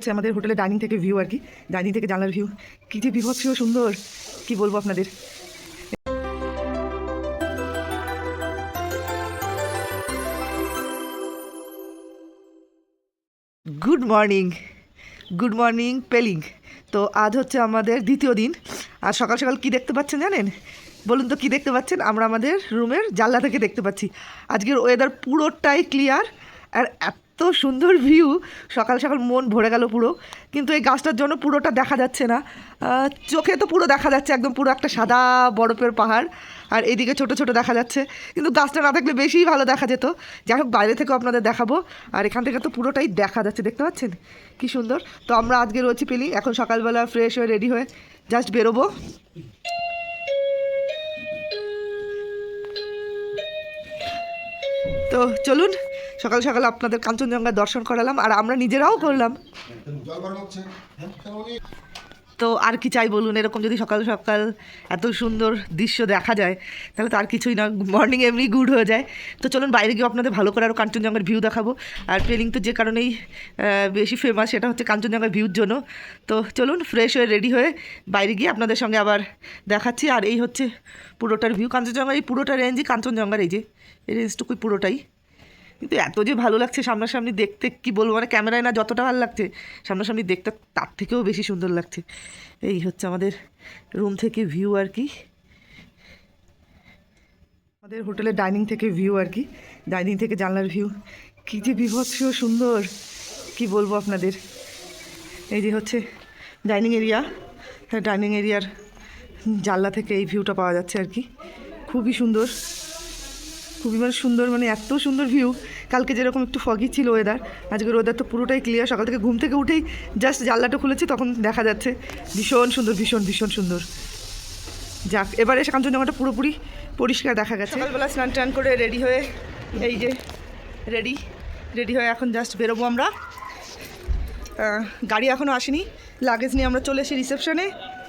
হচ্ছে আমাদের হোটেলের ডাইনিং থেকে ভিউ আর কি। ডাইনিং থেকে জানলার ভিউ কী যে বিভৎস সুন্দর। কি বলব আপনাদের? Good morning good morning Pelling তো আজ হচ্ছে আমাদের দ্বিতীয় দিন। আর সকাল সকাল কি দেখতে পাচ্ছেন জানেন? বলুন তো কি দেখতে পাচ্ছেন? আমরা আমাদের রুমের জানলা থেকে দেখতে পাচ্ছি। আজকের ওয়েদার পুরোটাই ক্লিয়ার আর সুন্দর ভিউ সকাল সকাল মন ভরে গেল পুরো। কিন্তু এই গাছটার জন্য পুরোটা দেখা যাচ্ছে না। চোখে তো পুরো দেখা যাচ্ছে একদম পুরো একটা সাদা বরফের পাহাড়। আর এদিকে ছোট ছোট দেখা যাচ্ছে। কিন্তু গাছটা না থাকলে বেশিই ভালো দেখা যেত। যাই হোক, বাইরে থেকেও আপনাদের দেখাবো। আর এখান থেকে তো পুরোটাই দেখা যাচ্ছে। দেখতে পাচ্ছেন? কি সুন্দর। তো আমরা আজকে রয়েছি পেলি। এখন সকালবেলা ফ্রেশ হয়ে রেডি হয়ে জাস্ট বেরোবো। তো চলুন সকাল সকাল আপনাদের কাঞ্চনজঙ্ঘা দর্শন করালাম, আর আমরা নিজেরাও করলাম। তো আর কি চাই বলুন? এরকম যদি সকাল সকাল এত সুন্দর দৃশ্য দেখা যায়, তাহলে তো আর কিছুই না মর্নিং এমনি গুড হয়ে যায়। তো চলুন বাইরে গিয়ে আপনাদের ভালো করে আরও কাঞ্চনজঙ্ঘার ভিউ দেখাবো। আর ট্রেনিং তো যে কারণেই বেশি ফেমাস সেটা হচ্ছে কাঞ্চনজঙ্ঘার ভিউর জন্য। তো চলুন ফ্রেশ হয়ে রেডি হয়ে বাইরে গিয়ে আপনাদের সঙ্গে আবার দেখাচ্ছি। আর এই হচ্ছে পুরোটার ভিউ কাঞ্চনজঙ্ঘার এই পুরোটা রেঞ্জই কাঞ্চনজঙ্ঘার এই যে, এই রেঞ্জটুকুই পুরোটাই। কিন্তু এত যে ভালো লাগছে সামনাসামনি দেখতে, কি বলব মানে ক্যামেরায় না যতটা ভালো লাগছে, সামনাসামনি দেখতে তার থেকেও বেশি সুন্দর লাগছে। এই হচ্ছে আমাদের রুম থেকে ভিউ আর কি। আমাদের হোটেলের ডাইনিং থেকে ভিউ আর কি। ডাইনিং থেকে জানলার ভিউ কী যে বিভৎস সুন্দর, কি বলব আপনাদের। এই যে হচ্ছে ডাইনিং এরিয়া ডাইনিং এরিয়ার জানলা থেকে এই ভিউটা পাওয়া যাচ্ছে আর কি। খুবই সুন্দর। খুবই মানে সুন্দর মানে এত সুন্দর ভিউ কালকে যেরকম একটু ফগি ছিল ওয়েদার আজকের ওয়েদার তো পুরোটাই ক্লিয়ার সকাল থেকে ঘুম থেকে উঠেই জাস্ট জানলাটা খুলেছি, তখন দেখা যাচ্ছে ভীষণ সুন্দর, ভীষণ ভীষণ সুন্দর। যাক, এবারে এসে কাঞ্চনজঙ্ঘাটা পুরোপুরি পরিষ্কার দেখা গেছে। সকালবেলা স্নান টান করে রেডি হয়ে, এই যে রেডি রেডি হয়ে এখন জাস্ট বেরোবো আমরা। গাড়ি এখনও আসেনি লাগেজ নিয়ে আমরা চলে এসি রিসেপশনে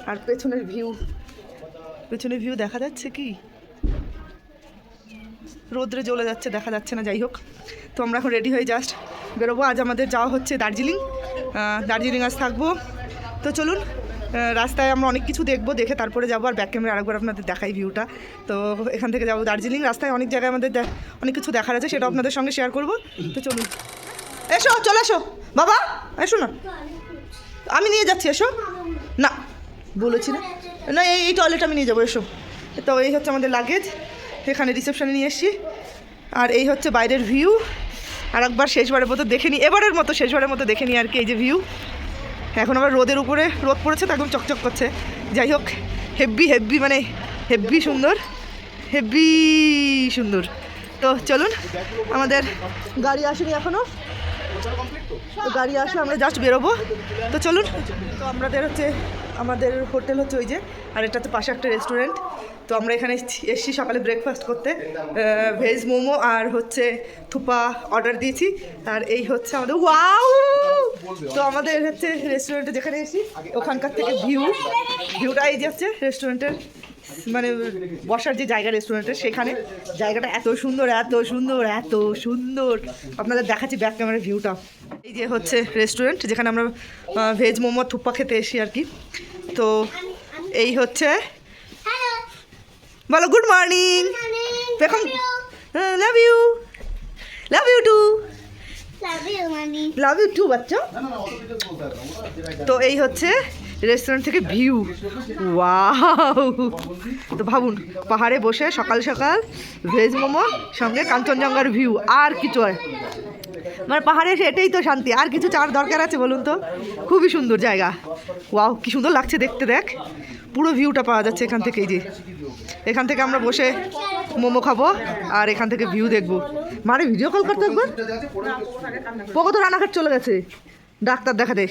আর পেছনের ভিউ পেছনের ভিউ দেখা যাচ্ছে কি? রোদ্রে জ্বলে যাচ্ছে, দেখা যাচ্ছে না, যাই হোক। তো আমরা এখন রেডি হয়ে জাস্ট বেরোবো। আজ আমাদের যাওয়া হচ্ছে দার্জিলিং। দার্জিলিং আজ থাকব। তো চলুন রাস্তায় আমরা অনেক কিছু দেখব, দেখে তারপরে যাব। আর ব্যাক ক্যামেরা আরেকবার আপনাদের দেখাই ভিউটা তো এখান থেকে যাব দার্জিলিং। রাস্তায় অনেক জায়গায় আমাদের অনেক কিছু দেখার আছে, সেটা আপনাদের সঙ্গে শেয়ার করব। তো চলুন। এসো, চলে এসো। বাবা, এসো না। আমি নিয়ে যাচ্ছি, এসো। না, বলেছি না। না, এই টয়লেট আমি নিয়ে যাব, এসো। তো এই হচ্ছে আমাদের লাগেজ এখানে রিসেপশনে নিয়ে এসছি আর এই হচ্ছে বাইরের ভিউ আর একবার শেষবারের মতো দেখে নিই এবারের মতো শেষবারের মতো দেখে নিই আর কি এই যে ভিউ এখন আবার রোদের উপরে রোদ পড়েছে তো একদম চকচক করছে। যাই হোক হেভি হেভি মানে হেভি সুন্দর। হেভি সুন্দর। তো চলুন, আমাদের গাড়ি আসেনি এখনও তো গাড়ি আসলে আমরা জাস্ট বেরোবো। তো চলুন, তো আমাদের হচ্ছে আমাদের হোটেল হচ্ছে ওই যে। আর এটা তো পাশে একটা রেস্টুরেন্ট তো আমরা এখানে এসছি- সকালে ব্রেকফাস্ট করতে। ভেজ মোমো আর হচ্ছে থুপা অর্ডার দিয়েছি। আর এই হচ্ছে আমাদের ওয়াও তো আমাদের হচ্ছে রেস্টুরেন্টে যেখানে এসি ওখানকার থেকে ভিউ ভিউটা এই যে হচ্ছে রেস্টুরেন্টের মানে বসার যে জায়গা রেস্টুরেন্টের সেখানে। জায়গাটা এত সুন্দর এত সুন্দর এত সুন্দর। আপনাদের দেখাচ্ছি ব্যাক ক্যামেরার ভিউটা এই যে হচ্ছে রেস্টুরেন্ট যেখানে আমরা ভেজ মোমো থুপ্পা খেতে এসি আর কি। তো এই হচ্ছে বলো গুড মর্নিং এখন love you love you too. Love you too বাচ্চা। তো এই হচ্ছে রেস্টুরেন্ট থেকে ভিউ ওয়াও তো ভাবুন পাহাড়ে বসে সকাল সকাল ভেজ মোমো সঙ্গে কাঞ্চনজঙ্ঘার ভিউ আর কিছু হয় মানে পাহাড়ে এসে এটাই তো শান্তি। আর কিছু চাওয়ার দরকার আছে বলুন তো? খুবই সুন্দর জায়গা। ওয়াও কি সুন্দর লাগছে দেখতে দেখ। পুরো ভিউটা পাওয়া যাচ্ছে এখান থেকেই যে। এখান থেকে আমরা বসে মোমো খাব আর এখান থেকে ভিউ দেখব। মানে ভিডিও কল করতে একবার? পোকো তো রান্নাঘাট চলে গেছে। ডাক্তার দেখা দে।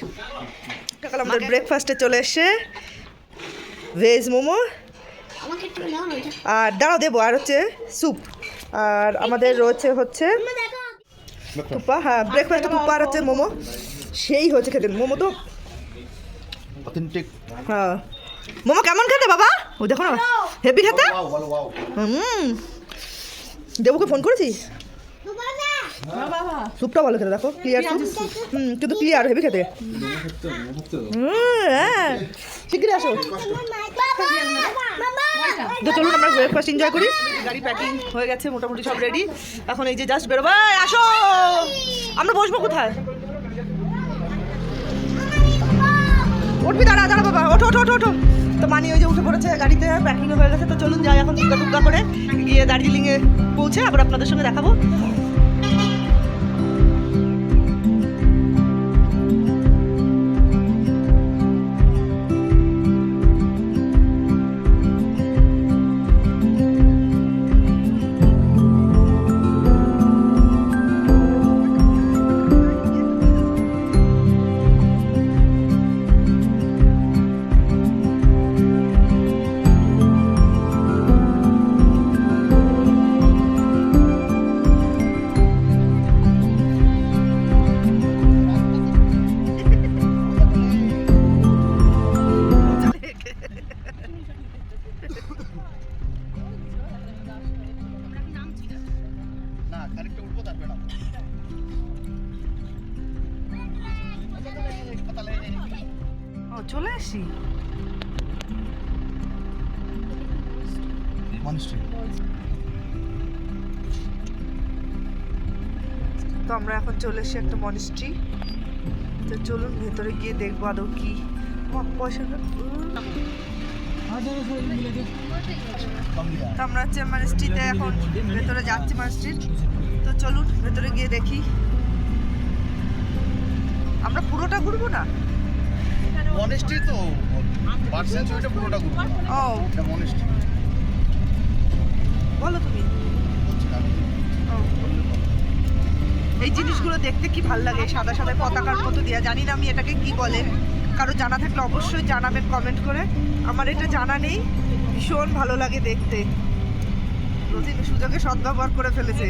সকাল আমাদের ব্রেকফাস্টে চলে এসছে ভেজ মোমো। আর দাঁড়াও দেবো। আর হচ্ছে স্যুপ আর আমাদের রয়েছে হচ্ছে। টুপা। হ্যাঁ ব্রেকফাস্টে টুপা আর হচ্ছে মোমো। সেই হচ্ছে খেতে। মোমো তো অথেন্টিক হ্যাঁ। মোমো কেমন খেতে বাবা? ও দেখো না হেভি খেতে? হুম। দেবুকে ফোন করেছিস? বাবা। না। স্যুপটা ভালো খেতে দেখো ক্লিয়ার হুম কিন্তু ক্লিয়ার হেভি খেতে। হুম, হ্যাঁ। শিগগিরই আসো। তো চলুন আমরা ব্রেকফাস্ট এনজয় করি। গাড়ি প্যাকিং হয়ে গেছে মোটামুটি সব রেডি এখন এই যে জাস্ট বেরোবো। আসো! আমরা বসবো কোথায়? উঠবি, দাঁড়া দাঁড়া বাবা, ওঠো ওঠো ওঠো ওঠো। তো মানি ওই যে উঠে পড়েছে গাড়িতে প্যাকিংও হয়ে গেছে, তো চলুন যাই, এখন দুর্গা দুর্গা করে গিয়ে দার্জিলিংয়ে পৌঁছে আবার আপনাদের সঙ্গে দেখাবো। ও চলে আসি? তো আমরা এখন চলে এসেছি একটা মনিস্ট্রি তো চলুন ভেতরে গিয়ে দেখব আদৌ কি। পয়সা তো আমরা হচ্ছে মনিস্ট্রিতে এখন ভেতরে যাচ্ছি মনিস্ট্রির তো চলুন ভেতরে গিয়ে দেখি। আমরা পুরোটা ঘুরবো না? মনেস্ট্রি তো পার্সেন্ট ওইটা পুরোটা ঘুরবো ও। এটা মনেস্ট্রি বলো তুমি। এই জিনিসগুলো দেখতে কি ভালো লাগে? সাদা সাদা পতাকার মতো দেওয়া জানি না আমি এটাকে কি বলে। কারও জানা থাকলে অবশ্যই জানাবেন কমেন্ট করে। আমার এটা জানা নেই। ভীষণ ভালো লাগে দেখতে। রতিন সুযোগে সদ্ব্যবহার করে ফেলেছে।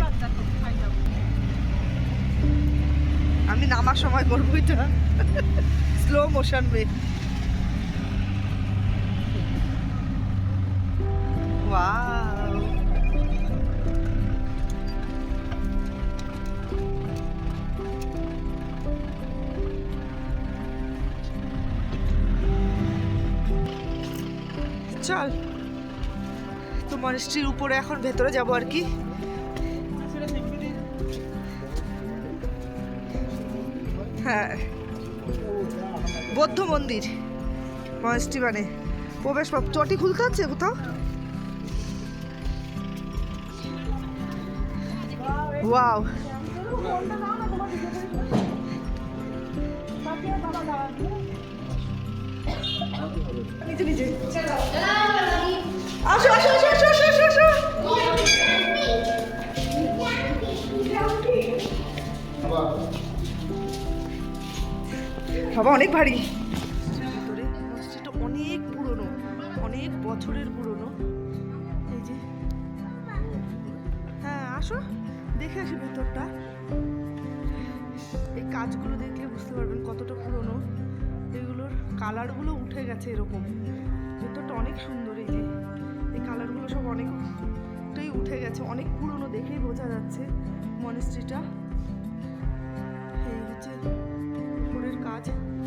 আমি নামার সময় করব এটা। মোশন ওয়ে ওয়াও চল তো মনিস্ট্রির উপরে এখন ভেতরে যাব আর কি। হ্যাঁ। বৌদ্ধ মন্দির। মানে প্রবেশ। চটি খুলতে হচ্ছে কোথাও? ওয়াও। আসো আসো। বাবা, অনেক ভারী। ভিতরে মসজিদটা অনেক পুরনো, অনেক বছরের পুরনো। এই যে। হ্যাঁ আসো, দেখে আসি ভেতরটা। এই কাজগুলো দেখলে বুঝতে পারবেন কতটা পুরনো। এগুলোর কালারগুলো উঠে গেছে এরকম। ভেতরটা অনেক সুন্দর, এই যে। এই কালারগুলো সব অনেকটাই উঠে গেছে। অনেক পুরনো দেখেই বোঝা যাচ্ছে মনেস্ট্রিটা এই হচ্ছে God.